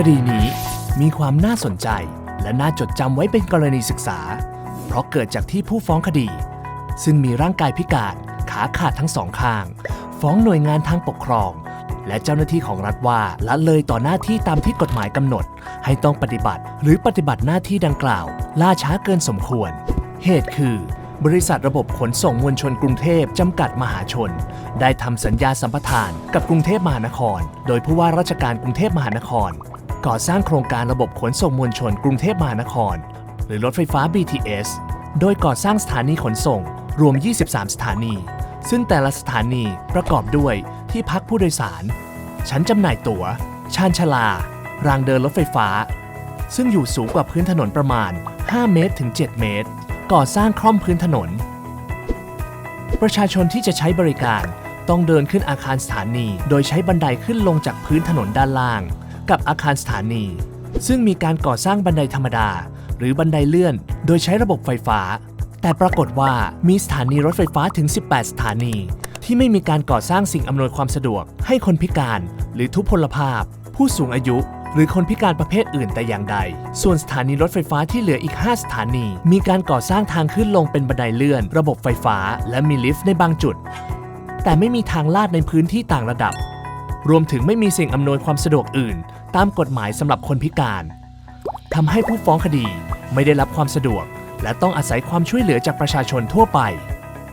คดีนี้มีความน่าสนใจและน่าจดจำไว้เป็นกรณีศึกษา เพราะเกิดจากที่ผู้ฟ้องคดี ซึ่งมีร่างกายพิการขาขาดทั้งสองข้าง ฟ้องหน่วยงานทางปกครอง และเจ้าหน้าที่ของรัฐว่าละเลยต่อหน้าที่ตามที่กฎหมายกำหนด ให้ต้องปฏิบัติหรือปฏิบัติหน้าที่ดังกล่าว ล่าช้าเกินสมควร เหตุคือบริษัทระบบขนส่งมวลชนกรุงเทพจำกัดมหาชน ได้ทำสัญญาสัมปทานกับกรุงเทพมหานคร โดยผู้ว่าราชการกรุงเทพมหานคร ก่อสร้างโครงการระบบขนส่งมวลชนกรุงเทพมหานคร หรือรถไฟฟ้า BTS โดยก่อสร้างสถานีขนส่งรวม 23 สถานี ซึ่งแต่ละสถานีประกอบด้วยที่พักผู้โดยสาร ชั้นจำหน่ายตั๋ว ชานชลา รางเดินรถไฟฟ้า ซึ่งอยู่สูงกว่าพื้นถนนประมาณ 5 เมตรถึง 7 เมตร ก่อสร้างคล่อมพื้นถนน ประชาชนที่จะใช้บริการต้องเดินขึ้นอาคารสถานี โดยใช้บันไดขึ้นลงจากพื้นถนนด้านล่าง กับอาคารสถานี ซึ่งมีการก่อสร้างบันไดธรรมดา หรือบันไดเลื่อน โดยใช้ระบบไฟฟ้า แต่ปรากฏว่ามีสถานีรถไฟฟ้าถึง 18 สถานี ที่ไม่มีการก่อสร้างสิ่งอำนวยความสะดวก ให้คนพิการ หรือทุพพลภาพ ผู้สูงอายุหรือคนพิการประเภทอื่นแต่อย่างใด ส่วนสถานีรถไฟฟ้าที่เหลืออีก 5 สถานี มีการก่อสร้างทางขึ้นลงเป็นบันไดเลื่อน ระบบไฟฟ้า และมีลิฟต์ในบางจุด แต่ไม่มีทางลาดในพื้นที่ต่างระดับ รวมถึงไม่มีสิ่งอำนวยความสะดวกอื่น ตามกฎหมายสำหรับคนพิการทำให้ผู้ฟ้องคดีไม่ได้รับความสะดวก และต้องอาศัยความช่วยเหลือจากประชาชนทั่วไป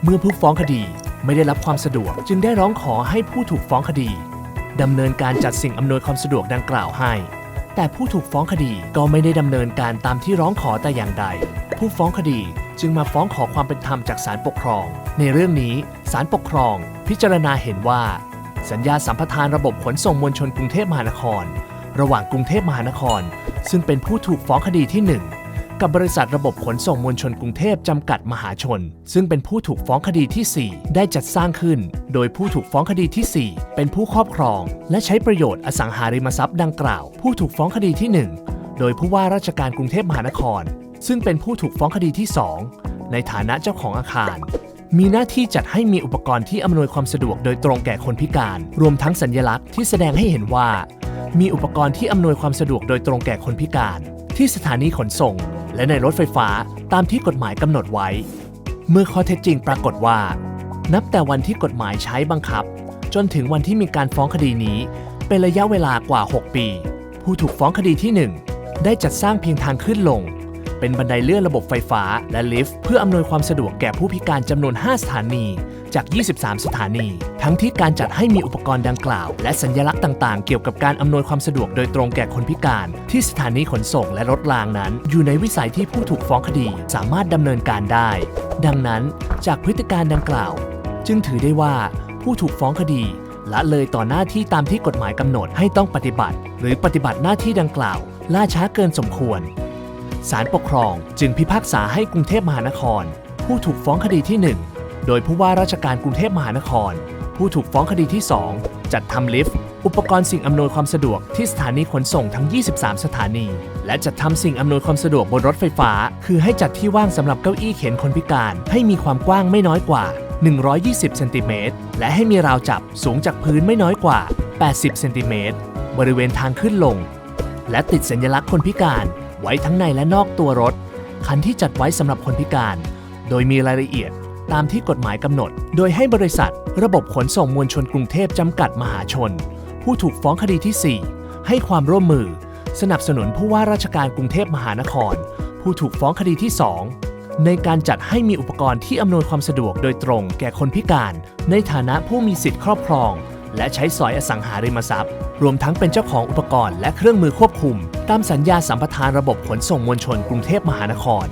เมื่อผู้ฟ้องคดีไม่ได้รับความสะดวก จึงได้ร้องขอให้ผู้ถูกฟ้องคดีดำเนินการจัดสิ่งอำนวยความสะดวกดังกล่าวให้ แต่ผู้ถูกฟ้องคดีก็ไม่ได้ดำเนินการตามที่ร้องขอแต่อย่างใด ผู้ฟ้องคดีจึงมาฟ้องขอความเป็นธรรมจากศาลปกครอง ในเรื่องนี้ศาลปกครอง พิจารณาเห็นว่า สัญญาสัมปทานระบบขนส่งมวลชนกรุงเทพมหานคร ระหว่างกรุงเทพมหานคร ซึ่งเป็นผู้ถูกฟ้องคดีที่ 1 กับบริษัทระบบขนส่งมวลชนกรุงเทพจำกัดมหาชน ซึ่งเป็นผู้ถูกฟ้องคดีทีสี่4 ได้จัดสร้างขึ้น โดยผู้ถูกฟ้องคดีทีสี่ 4 เป็นผู้ครอบครอง และใช้ประโยชน์อสังหาริมทรัพย์ดังกล่าว ผู้ถูกฟ้องคดีที่ 1 โดยผู้ว่าราชการกรุงเทพมหานคร ซึ่งเป็นผู้ถูกฟ้องคดีที่ 2 ในฐานะเจ้าของอาคาร มีหน้าที่จัดให้มีอุปกรณ์ที่อำนวยความสะดวกโดยตรงแก่คนพิการ รวมทั้งสัญลักษณ์ที่แสดงให้เห็นว่า มีอุปกรณ์ที่อำนวยความสะดวกโดยตรงแก่คนพิการ ที่สถานีขนส่ง และในรถไฟฟ้าตามที่กฎหมายกำหนดไว้ เมื่อข้อเท็จจริงปรากฏว่า นับแต่วันที่กฎหมายใช้บังคับ จนถึงวันที่มีการฟ้องคดีนี้ เป็นระยะเวลากว่า 6 ปี ผู้ถูกฟ้องคดีที่ 1 ได้จัดสร้างเพียงทางขึ้นลง เป็นบันไดเลื่อนระบบไฟฟ้าและลิฟต์เพื่ออำนวยความสะดวกแก่ผู้พิการจำนวน 5 สถานี จาก 23 สถานี ทั้งที่การจัดให้มีอุปกรณ์ดังกล่าว และสัญลักษณ์ต่าง ๆ เกี่ยวกับการอำนวยความสะดวกโดยตรงแก่คนพิการ ที่สถานีขนส่งและรถรางนั้น อยู่ในวิสัยที่ผู้ถูกฟ้องคดีสามารถดำเนินการได้ ดังนั้นจากพฤติการดังกล่าว จึงถือได้ว่าผู้ถูกฟ้องคดีละเลยต่อหน้าที่ตามที่กฎหมายกำหนดให้ต้องปฏิบัติ หรือปฏิบัติหน้าที่ดังกล่าว ล่าช้าเกินสมควร ศาลปกครองจึงพิพากษาให้กรุงเทพมหานคร ผู้ถูกฟ้องคดีที่ 1 โดยผู้ว่าราชการกรุงเทพมหานคร ผู้ถูกฟ้องคดีที่ 2 จัดทำลิฟต์ อุปกรณ์สิ่งอำนวยความสะดวกที่สถานีขนส่งทั้ง 23 สถานี และจัดทำสิ่งอำนวยความสะดวกบนรถไฟฟ้า คือให้จัดที่ว่างสำหรับเก้าอี้เข็นคนพิการ ให้มีความกว้างไม่น้อยกว่า 120 เซนติเมตร และให้มีราวจับสูงจากพื้นไม่น้อยกว่า 80 เซนติเมตร บริเวณทางขึ้นลง และติดสัญลักษณ์คนพิการ ไว้ทั้งในและนอกตัวรถ คันที่จัดไว้สำหรับคนพิการ โดยมีรายละเอียดตามที่กฎหมายกำหนด โดยให้บริษัท ระบบขนส่งมวลชนกรุงเทพจำกัดมหาชน ผู้ถูกฟ้องคดีที่ 4 ให้ความร่วมมือ สนับสนุนผู้ว่าราชการกรุงเทพมหานคร ผู้ถูกฟ้องคดีที่ 2 ในการจัดให้มีอุปกรณ์ที่อำนวยความสะดวกโดยตรงแก่คนพิการ ในฐานะผู้มีสิทธิครอบครอง และใช้สอยอสังหาริมทรัพย์ รวมทั้งเป็นเจ้าของอุปกรณ์และเครื่องมือควบคุม ตามสัญญาสัมปทานระบบขนส่งมวลชนกรุงเทพมหานคร